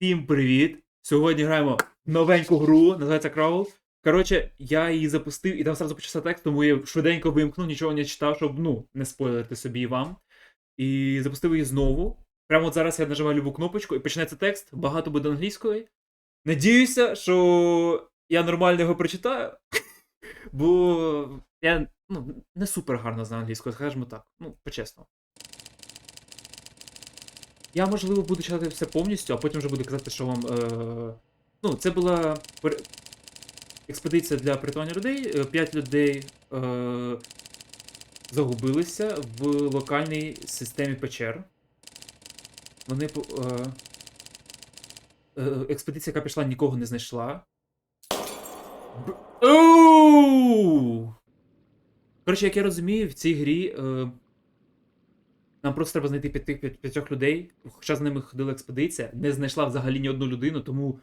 Всім привіт! Сьогодні граємо новеньку гру, називається Краул. Коротше, я її запустив і там сразу почався текст, тому я швиденько вимкнув, нічого не читав, щоб ну, не спойлерити собі і вам. І запустив її знову. Прямо от зараз я нажимаю любу кнопочку і почнеться текст, багато буде англійської. Надіюся, що я нормально його прочитаю. Бо я ну, не супер гарно знаю англійську, скажімо так. Ну, по-чесному. Я, можливо, буду читати все повністю, а потім вже буду казати, що вам. Е... Ну, це була експедиція для порятування людей. Е, П'ять людей е... загубилися в локальній системі печер. Вони. Е... Е... Експедиція, яка пішла, нікого не знайшла. Б... Коротше, як я розумію, в цій грі. Е... Нам просто треба знайти п'яти- п'ятьох людей. Хоча з ними ходила експедиція, не знайшла взагалі ні одну людину, тому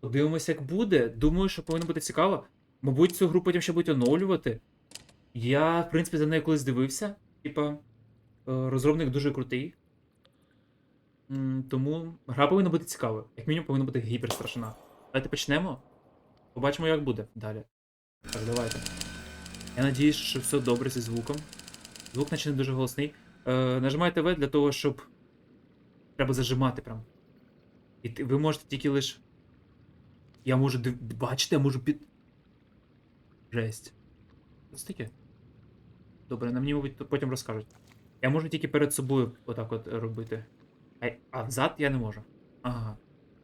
подивимося, як буде. Думаю, що повинно бути цікаво. Мабуть, цю гру потім ще будуть оновлювати. Я, в принципі, за нею колись дивився. Типа, е, розробник дуже крутий. Тому гра повинна бути цікавою. Як мінімум, повинна бути гіперстрашна. Давайте почнемо. Побачимо, як буде далі. Так, давайте. Я надіюсь, що все добре зі звуком. Звук наче не дуже голосний. Е, нажимайте V для того, щоб. Треба зажимати прям. І ви можете тільки лише. Я можу. Бачите, я можу під. Жесть. Це таке? Добре, на мені, мабуть, потім розкажуть. Я можу тільки перед собою отак от робити. А, а взад я не можу. Ага.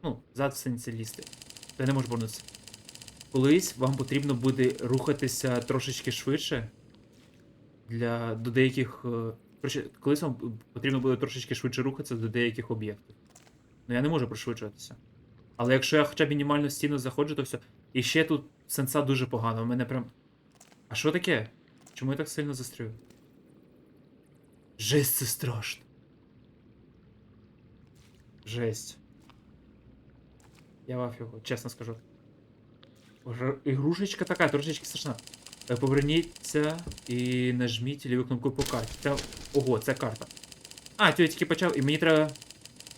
Ну, взад в сенсі лізти. Я не можу повернутися. Колись вам потрібно буде рухатися трошечки швидше. Для до деяких. Колись вам потрібно буде трошечки швидше рухатися до деяких об'єктів. Ну я не можу пришвидшуватися. Але якщо я хоча б мінімально стіну заходжу, то все. І ще тут сенса дуже погано. У мене прям. А що таке? Чому я так сильно застрю? Жесть, це страшно. Жесть. Я в його, чесно скажу. Гр- Ігрушечка така, трошечки страшна. Е, Поверніться і нажміть ліву кнопку по карті. Та... Ого, це карта. А, я тільки почав, і мені треба.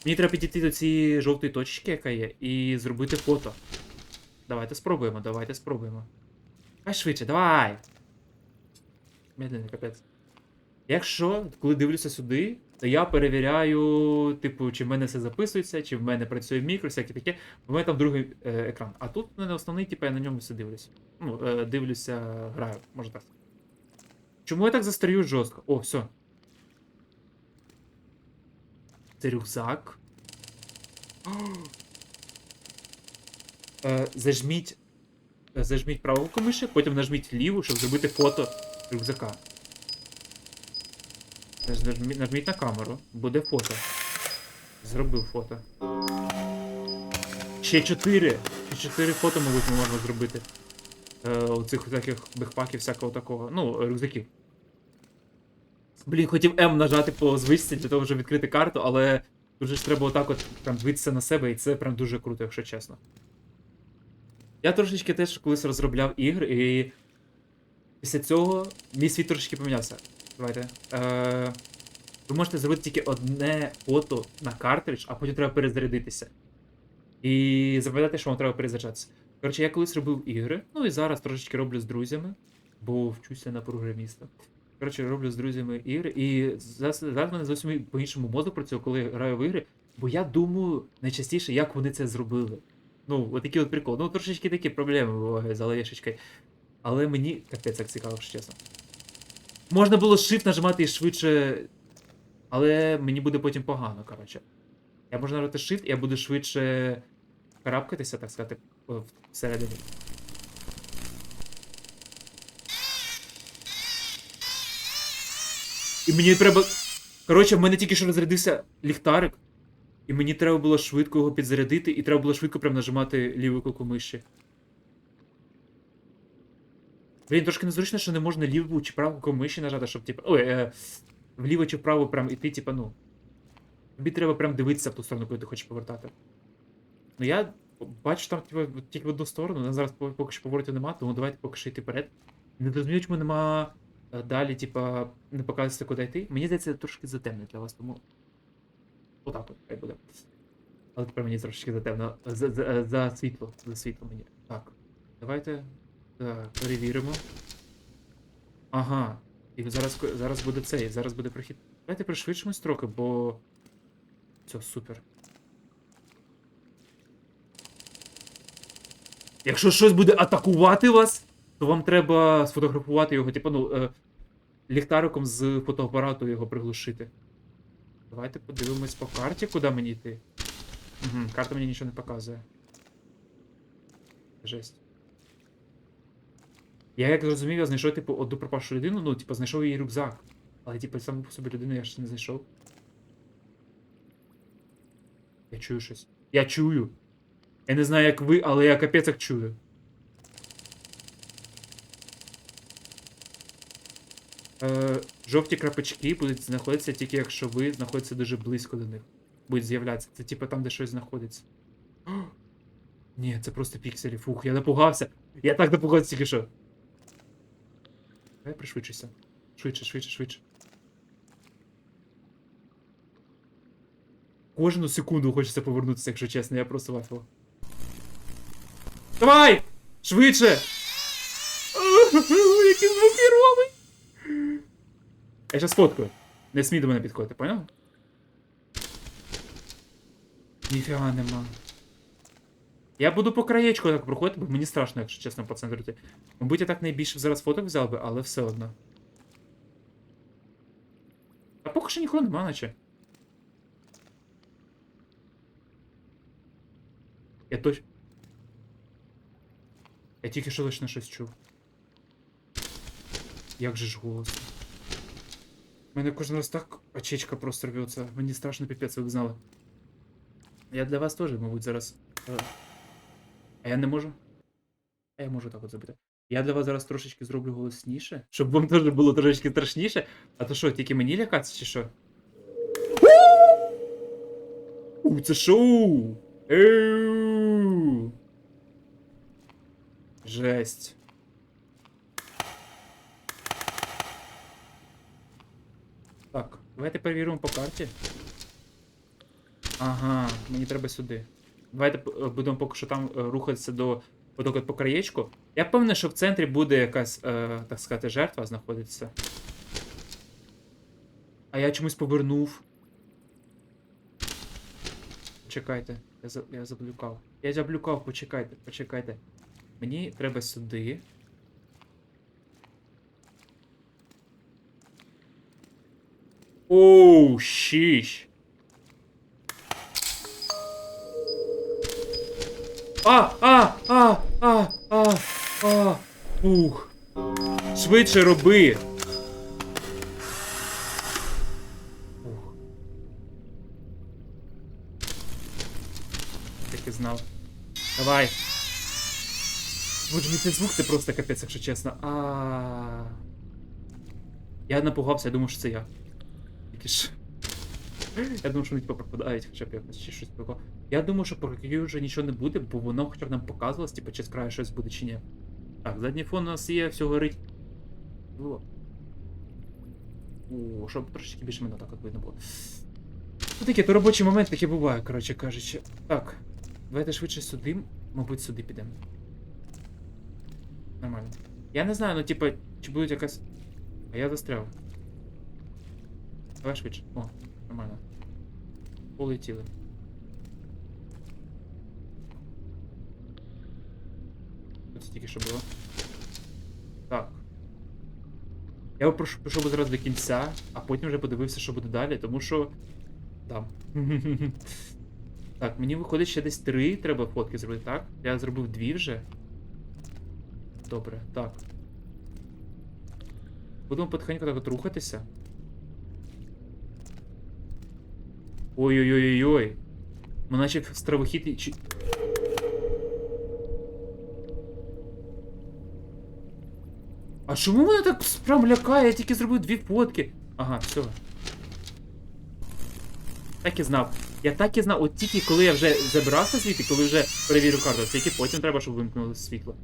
Мені треба підійти до цієї жовтої точки, яка є, і зробити фото. Давайте спробуємо, давайте спробуємо. Хай швидше, давай! Медленний капець. Якщо, коли дивлюся сюди, то я перевіряю, типу, чи в мене все записується, чи в мене працює мікро, всяке таке. У мене там другий е, екран. А тут в мене основний, типу, я на ньому все дивлюся. Ну, е, дивлюся, граю, може так. Чому я так застарю жорстко? О, все. Це рюкзак. Е, зажміть. е, Зажміть праву миші, потім нажміть ліву, щоб зробити фото рюкзака. Наж- Нажміть, на камеру, буде фото. Зробив фото. Ще чотири. Ще чотири фото, мабуть, ми можемо зробити. Е, оцих всяких бекпаків, всякого такого. Ну, рюкзаків. Блін, хотів М нажати по звичці для того, щоб відкрити карту, але дуже ж треба отак от прям дивитися на себе, і це прям дуже круто, якщо чесно. Я трошечки теж колись розробляв ігри, і після цього мій світ трошечки помінявся. Давайте. Е, ви можете зробити тільки одне фото на картридж, а потім треба перезарядитися. І запам'ятати, що вам треба перезаряджатися. Коротше, я колись робив ігри, ну і зараз трошечки роблю з друзями, бо вчуся на програміста. Коротше, роблю з друзями ігри, і зараз, зараз мене зовсім по-іншому мозок працює, коли я граю в ігри, бо я думаю найчастіше, як вони це зробили. Ну, от от прикол. Ну, трошечки такі проблеми бувають з алеєшечкою. Але мені капець як цікаво, якщо чесно. Можна було shift нажимати і швидше. Але мені буде потім погано, коротше. Я можу нажати shift, і я буду швидше карабкатися, так сказати, всередині. І мені треба. Коротше, в мене тільки що розрядився ліхтарик, і мені треба було швидко його підзарядити, і треба було швидко прям нажимати ліву кнопку миші. Блін, трошки незручно, що не можна ліву чи праву кнопку миші нажати, щоб типу. Ой, е, вліво чи вправо прям іти, типа, ну. Тобі треба прям дивитися в ту сторону, коли ти хочеш повертати. Ну я бачу там типу, тільки в одну сторону, але зараз поки що поворотів нема, тому давайте поки що йти вперед. Не розумію, чому нема е, далі, типа, не показується, куди йти. Мені здається, трошки затемно для вас, тому. Отак от, хай буде. Але тепер мені трошечки затемно. За, за, за світло. За світло мені. Так. Давайте. Так, перевіримо. Ага. І зараз, зараз буде цей, зараз буде прохід. Давайте пришвидшимо строки, бо. Все, супер. Якщо щось буде атакувати вас, то вам треба сфотографувати його, типу, ну, е, ліхтариком з фотоапарату його приглушити. Давайте подивимось по карті, куди мені йти. Угу, карта мені нічого не показує. Жесть. Я як зрозумів, я знайшов, типу, одну пропавшу людину, ну, типу, знайшов її рюкзак. Але, типу, сам по собі людину я ще не знайшов. Я чую щось. Я чую. Я не знаю, як ви, але я капець як чую. Е, жовті крапочки будуть знаходитися тільки якщо ви знаходитеся дуже близько до них. Будуть з'являтися. Це типу там, де щось знаходиться. Ні, це просто пікселі. Фух, я напугався. Я так напугався тільки що. Давай пришвидшуйся. Швидше, швидше, швидше. Кожну секунду хочеться повернутися, якщо чесно, я просто вафел. Давай! Швидше! Який звук робить! Я щас фоткаю. Не смій до мене підходити, поняв? Ніфіга нема. Я буду по краєчку так проходити, бо мені страшно, якщо чесно, по центру йти. Мабуть, я так найбільше зараз фоток взяв би, але все одно. А поки що нікого нема, наче. Я точно. Я тільки що точно щось чув. Як же ж голосно. У мене кожен раз так очечка просто рвется. Мені страшно піпець, ви б знали. Я для вас теж, мабуть, зараз. А я не можу. А я можу так от зробити. Я для вас зараз трошечки зроблю голосніше, щоб вам теж було трошечки страшніше. А то що, тільки мені лякатися чи що? У, це шоу! Еу! Жесть. Так, давайте перевіримо по карті. Ага, мені треба сюди. Давайте е, будемо поки що там е, рухатися до отак по краєчку. Я впевнений, що в центрі буде якась, е, так сказати, жертва знаходиться. А я чомусь повернув. Почекайте, я, за, я заблюкав. Я заблюкав, почекайте, почекайте. Мені треба сюди. Оу, щіщ. А, а, а, а, а, а, ух. Швидше роби. Ух. Так і знав. Давай. Боже, мій цей звук це просто капець, якщо чесно. А. Я напугався, я думав, що це я. Тільки ж. Я думав, що вони типу пропадають, хоча б якось чи щось такого. Я думаю, що про Кью вже нічого не буде, бо воно хоча б нам показувалось, типу, чи з краю щось буде чи ні. Так, задній фон у нас є, все горить. О. О, щоб трошечки більше мене так от видно було. Ну таке, то робочий момент таке буває, коротше кажучи. Так. Давайте швидше сюди, мабуть, сюди підемо. Нормально. Я не знаю, ну типа, чи буде якась. А я застряв. Давай швидше. О, нормально. Полетіли. Тут стільки що було. Так. Я пішов зараз до кінця, а потім вже подивився, що буде далі, тому що. Там. так, мені виходить ще десь три треба фотки зробити, так? Я зробив дві вже. Добре, так. Будемо потихеньку так от рухатися. Ой-ой-ой-ой-ой. Ми наче в стравохід чи. А чому мене так прям лякає? Я тільки зробив дві фотки. Ага, все. Так і знав. Я так і знав, от тільки коли я вже забирався звідти, коли вже перевірю карту, тільки потім треба, щоб вимкнули світло.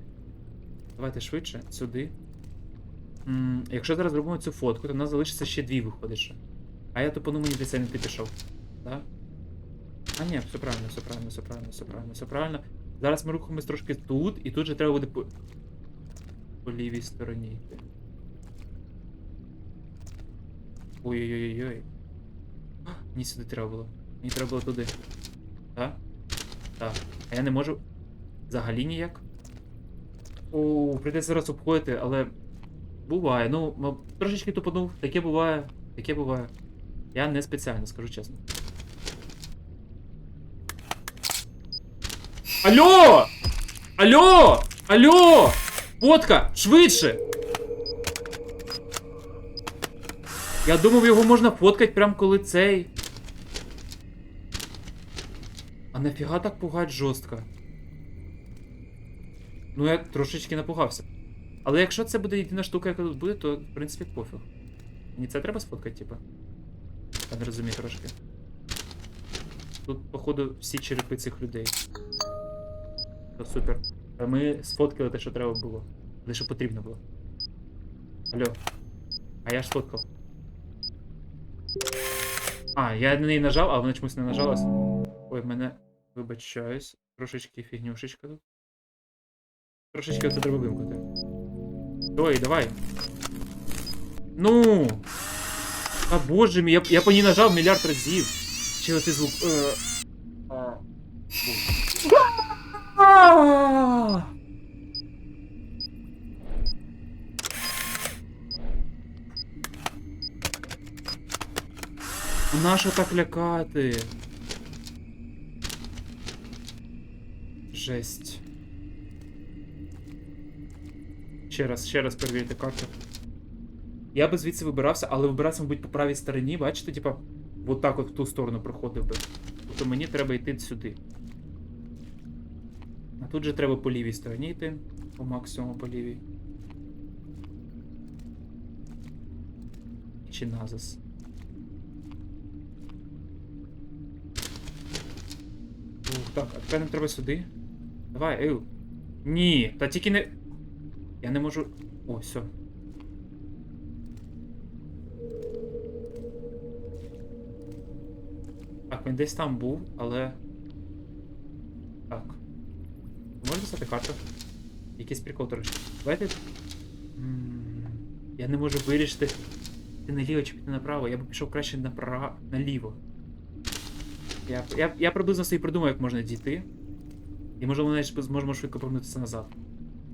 Давайте швидше, сюди. М, якщо зараз зробимо цю фотку, то в нас залишиться ще дві виходить. ще. А я тупану мені десь не підійшов. Так? А ні, все правильно, все правильно, все правильно, все правильно, все правильно. Зараз ми рухаємось трошки тут, і тут же треба буде по, по лівій стороні йти. Ой-ой-ой-ой. Мені сюди треба було. Мені треба було туди. Так? Так. А я не можу. Взагалі ніяк. О, прийдеться зараз обходити, але. Буває. Ну, трошечки тупанув. Таке буває. Таке буває. Я не спеціально, скажу чесно. Алло! Алло! Алло! Фотка! Швидше! Я думав, його можна фоткати прям коли цей. А нафіга так пугать жорстко? Ну, я трошечки напугався. Але якщо це буде єдина штука, яка тут буде, то в принципі пофіг. Мені це треба сфоткати, типа? Я не розумію трошки. Тут, походу, всі черепи цих людей. Супер. Ми сфоткали те, що треба було. Те, що потрібно було. Алло. А я ж сфоткав. А, я на неї нажав, а вона чомусь не нажалась. Ой, в мене. Вибачаюсь. Трошечки фігнюшечка тут. Трошечки це треба вимкнути. Ой, давай. Ну. А боже мій, я, я по ній нажав мільярд разів. Чи оцей звук. Е... А. А! Нащо так лякати? Жесть. Ще раз, ще раз перевірити карту. Я би звідси вибирався, але вибирався, мабуть, по правій стороні, бачите, типа, от так от в ту сторону проходив би. Тобто мені треба йти сюди. А тут же треба по лівій стороні йти. По максимуму по лівій. Чи назас. Ух, так, а тепер нам треба сюди. Давай, ею. Ні, та тільки не. Я не можу. О, все. Так, він десь там був, але. Так. Писати карту? Якийсь прикол трошки. Давайте. Я не можу вирішити. Ти наліво чи піти направо. Я б пішов краще направо. наліво. Я, я, я приблизно собі придумав, як можна дійти. І можливо, ми навіть зможемо швидко повернутися назад.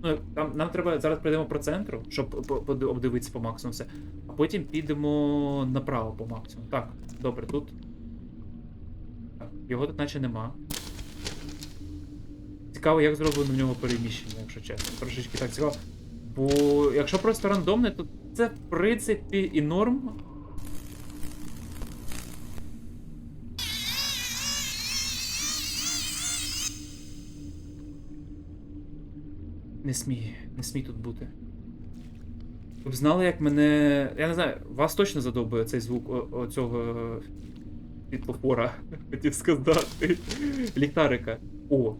Ну, там, нам треба зараз прийдемо по центру, щоб обдивитися по максимуму все. А потім підемо направо по максимуму. Так, добре, тут. Так, його тут наче нема. Цікаво, як зроблено в нього переміщення, якщо чесно. Трошечки так цікаво. Бо якщо просто рандомне, то це в принципі і норм. Не смій, не смій тут бути. Ви б знали, як мене. Я не знаю, вас точно задовбує цей звук оцього світлофора, хотів сказати. Ліхтарика. О.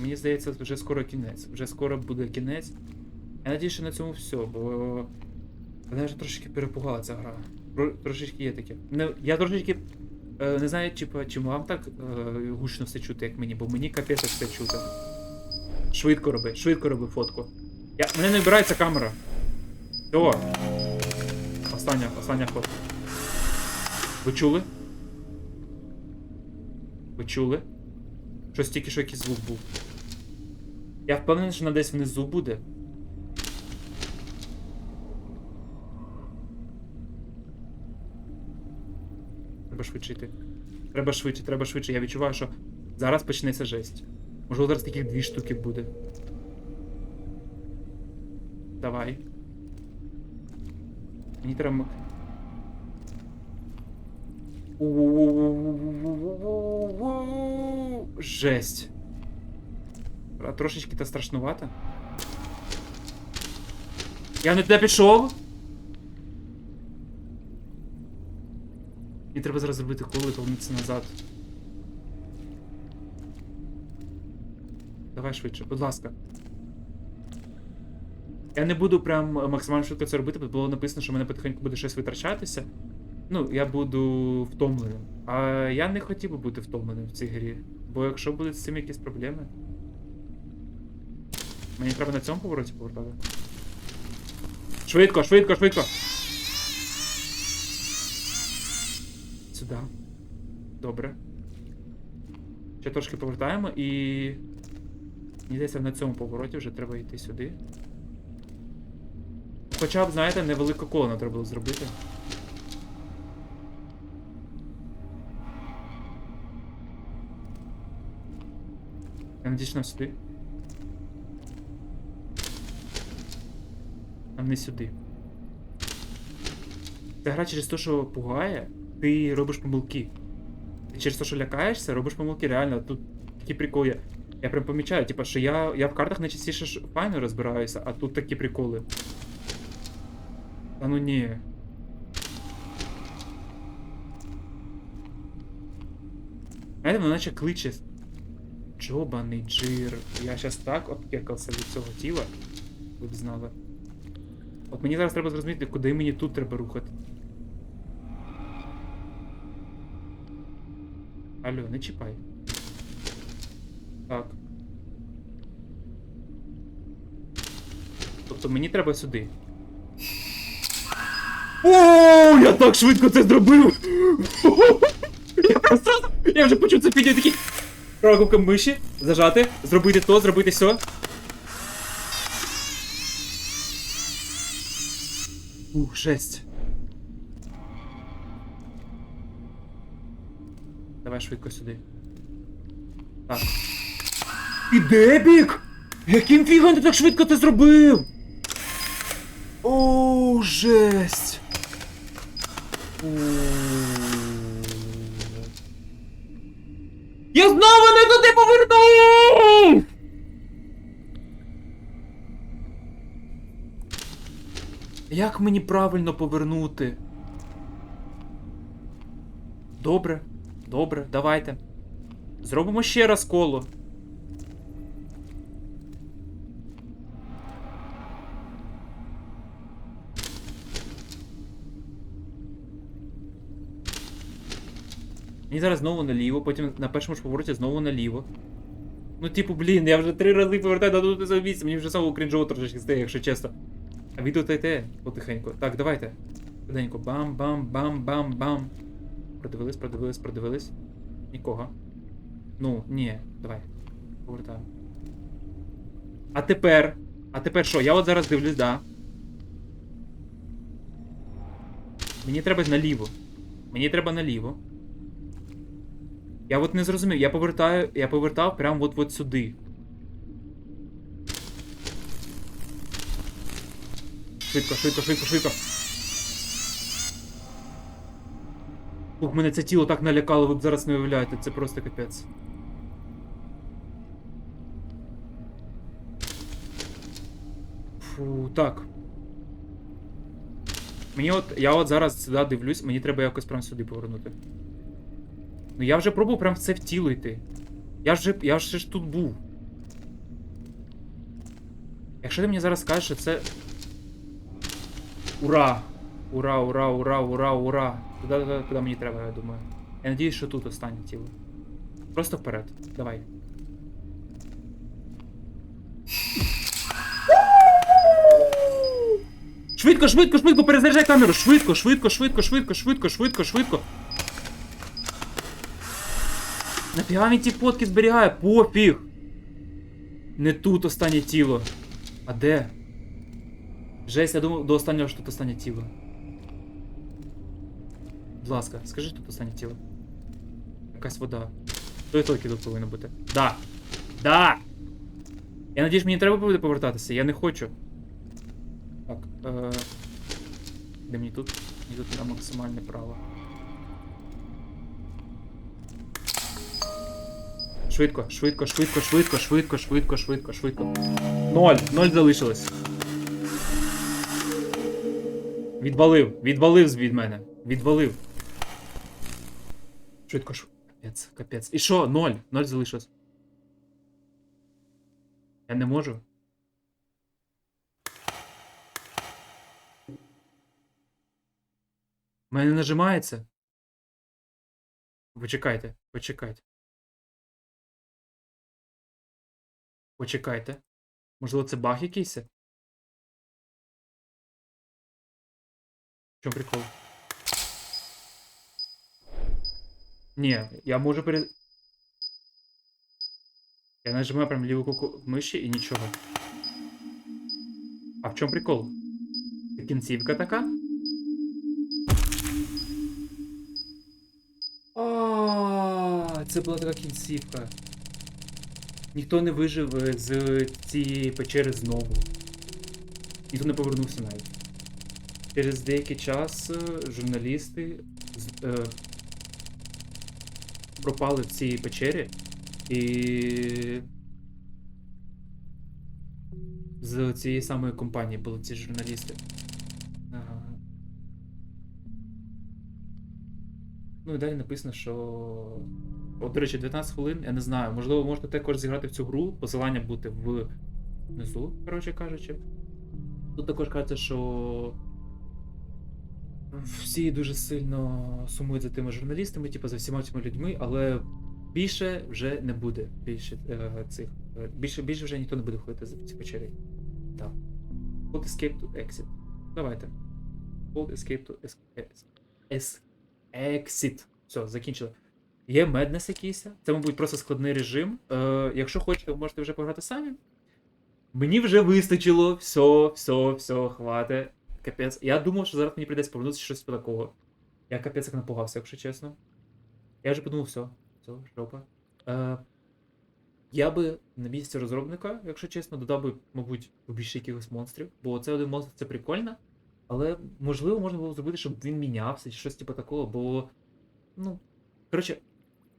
Мені здається, вже скоро кінець. Вже скоро буде кінець. Я надію, що на цьому все, бо. Мене вже трошечки перепугала ця гра. Трошечки є таке. Не, я трошечки. Е, не знаю, чи, чи вам так е, гучно все чути, як мені, бо мені капець все чути. Швидко роби, швидко роби фотку. Я, мене не вбирається камера. Все. Остання, остання фотка. Ви чули? Ви чули? Щось тільки що якийсь звук був. Я впевнений, що на десь внизу буде. Треба швидше йти. Треба швидше, треба швидше. Я відчуваю, що зараз почнеться жесть. Можливо, зараз таких дві штуки буде. Давай. Мені треба. Жесть. Трошечки то страшнувато. Я не туди пішов. Мені треба зараз зробити коло і повернутися назад. Давай швидше, будь ласка. Я не буду прям максимально швидко це робити, бо було написано, що мене потихеньку буде щось витрачатися. Ну, я буду втомленим. А я не хотів би бути втомленим в цій грі. Бо якщо будуть з цим якісь проблеми. Мені треба на цьому повороті повертати. Швидко, швидко, швидко. Сюди. Добре. Ще трошки повертаємо і. Мені здається, на цьому повороті вже треба йти сюди. Хоча б, знаєте, невелику колону треба було зробити. Я надіюсь, нам сюди. Нам не сюди. Ця гра через те, що пугає, ти робиш помилки. Ти через те, що лякаєшся, робиш помилки. Реально, тут такі приколи. Я прям помічаю, типа, що я, я в картах найчастіше файно розбираюся, а тут такі приколи. Та ну ні. Знаєте, воно наче кличе. Джобаний джир. Я щас так обкекався від цього тіла. Ви б знали. От мені зараз треба зрозуміти, куди мені тут треба рухати. Алло, не чіпай. Так. Тобто мені треба сюди. О, я так швидко це зробив! Я просто. Я вже почув це відео такий. Права кнопка миші, зажати, зробити то, зробити сьо. Ух, жесть. Давай швидко сюди. Так. І дебік! Яким фігом ти так швидко це зробив? О, жесть. Я знову не туди повернув! Як мені правильно повернути? Добре, добре, давайте. Зробимо ще раз коло. Мені зараз знову наліво, потім на першому ж повороті знову наліво. Ну, типу, блін, я вже три рази повертаю за місце, мені вже самого крінжово трошечки стає, якщо чесно. А відео те потихеньку. Так, давайте. Швиденько. Бам-бам-бам-бам-бам. Продивились, продивились, продивились. Нікого. Ну, ні, давай. Повертаю. А тепер. А тепер що? Я от зараз дивлюсь, да. Мені треба наліво. Мені треба наліво. Я от не зрозумів, я повертаю, я повертав прямо от от сюди. Швидко, швидко, швидко, швидко. Ух, мене це тіло так налякало, ви б зараз не уявляєте, це просто капець. Фу, так. Мені от. Я от зараз сюди дивлюсь, мені треба якось прям сюди повернути. Ну я вже пробував прям в це в тіло йти. Я вже. Я ж тут був. Якщо ти мені зараз скажеш, що це. Ура! Ура, ура, ура, ура, ура! Туди, туди, куди мені треба, я думаю. Я надіюсь, що тут останнє тіло. Просто вперед. Давай. Швидко, швидко, швидко, перезаряджай камеру! Швидко, швидко, швидко, швидко, швидко, швидко, швидко. Нафіга він ті фотки зберігає? Пофіг! Не тут останнє тіло. А де? Жесть, я думав до останнього, що тут останнє тіло. Будь ласка, скажи тут останнє тіло. Якась вода. То і тільки тут повинно бути. Да! Да! Я надіюсь, мені треба буде повертатися, я не хочу. Так, е... Де мені тут? Мені тут на максимальне право. Швидко, швидко, швидко, швидко, швидко, швидко, швидко, швидко. Ноль! Ноль залишилось. Відвалив, відвалив від мене. Відвалив. Швидко, швидко. Капець, капець. І що? Ноль. Ноль залишилось. Я не можу. Мене нажимається. Почекайте, почекайте. Почекайте. Можливо, це баг якийсь? В чому прикол? Ні, я можу пере... Я нажимаю прям ліву куку миші і нічого. А в чому прикол? Кінцівка така? А, це була така кінцівка. Ніхто не вижив е, з цієї печери знову. Ніхто не повернувся навіть. Через деякий час е, журналісти е, пропали в цій печері і. З цієї самої компанії були ці журналісти. Ага. Ну і далі написано, що. От, до речі, 19 хвилин, я не знаю, можливо, можете також зіграти в цю гру, посилання буде внизу, коротше кажучи. Тут також кажеться, що всі дуже сильно сумують за тими журналістами, типу за всіма цими людьми, але більше вже не буде. Більше е, цих. е, Більше, більше вже ніхто не буде ходити за ці печері. Так. Hold escape to exit. Давайте. Hold escape to es- es- es- exit. Все, закінчили. Є меднес якийсь. Це, мабуть, просто складний режим. Е, якщо хочете, ви можете вже пограти самі. Мені вже вистачило. Все, все, все, хватить. Капець. Я думав, що зараз мені прийдеться повернутися щось такого. Я капець як напугався, якщо чесно. Я вже подумав, все, все, жопа. Е, я би на місці розробника, якщо чесно, додав би, мабуть, більше якихось монстрів, бо це один монстр це прикольно. Але можливо можна було зробити, щоб він мінявся чи щось типу такого, бо. Ну. Коротше,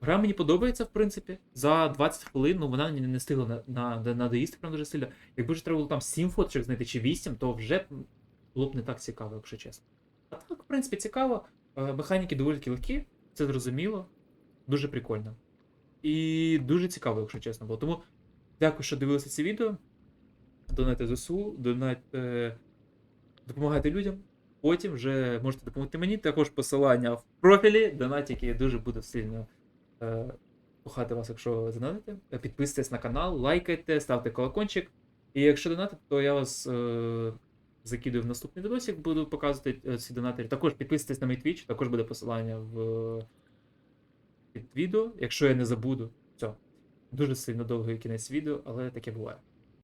гра мені подобається, в принципі. За 20 хвилин, ну вона не встигла на, на, на, надоїсти прям дуже сильно. Якби ж треба було там 7 фоточок знайти чи 8, то вже було б не так цікаво, якщо чесно. А так, в принципі, цікаво. Е, Механіки доволі легкі, це зрозуміло. Дуже прикольно. І дуже цікаво, якщо чесно було. Тому дякую, що дивилися це відео. Донайте ЗСУ, донайте, допомагайте людям. Потім вже можете допомогти мені. Також посилання в профілі, донат, який дуже буде сильно е, кохати вас, якщо донатите. Е, Підписуйтесь на канал, лайкайте, ставте колокольчик. І якщо донатите, то я вас е, закидую в наступний відосик, буду показувати е, ці донатори. Також підписуйтесь на мій Twitch, також буде посилання в під відео, якщо я не забуду. Все. Дуже сильно довгий кінець відео, але таке буває.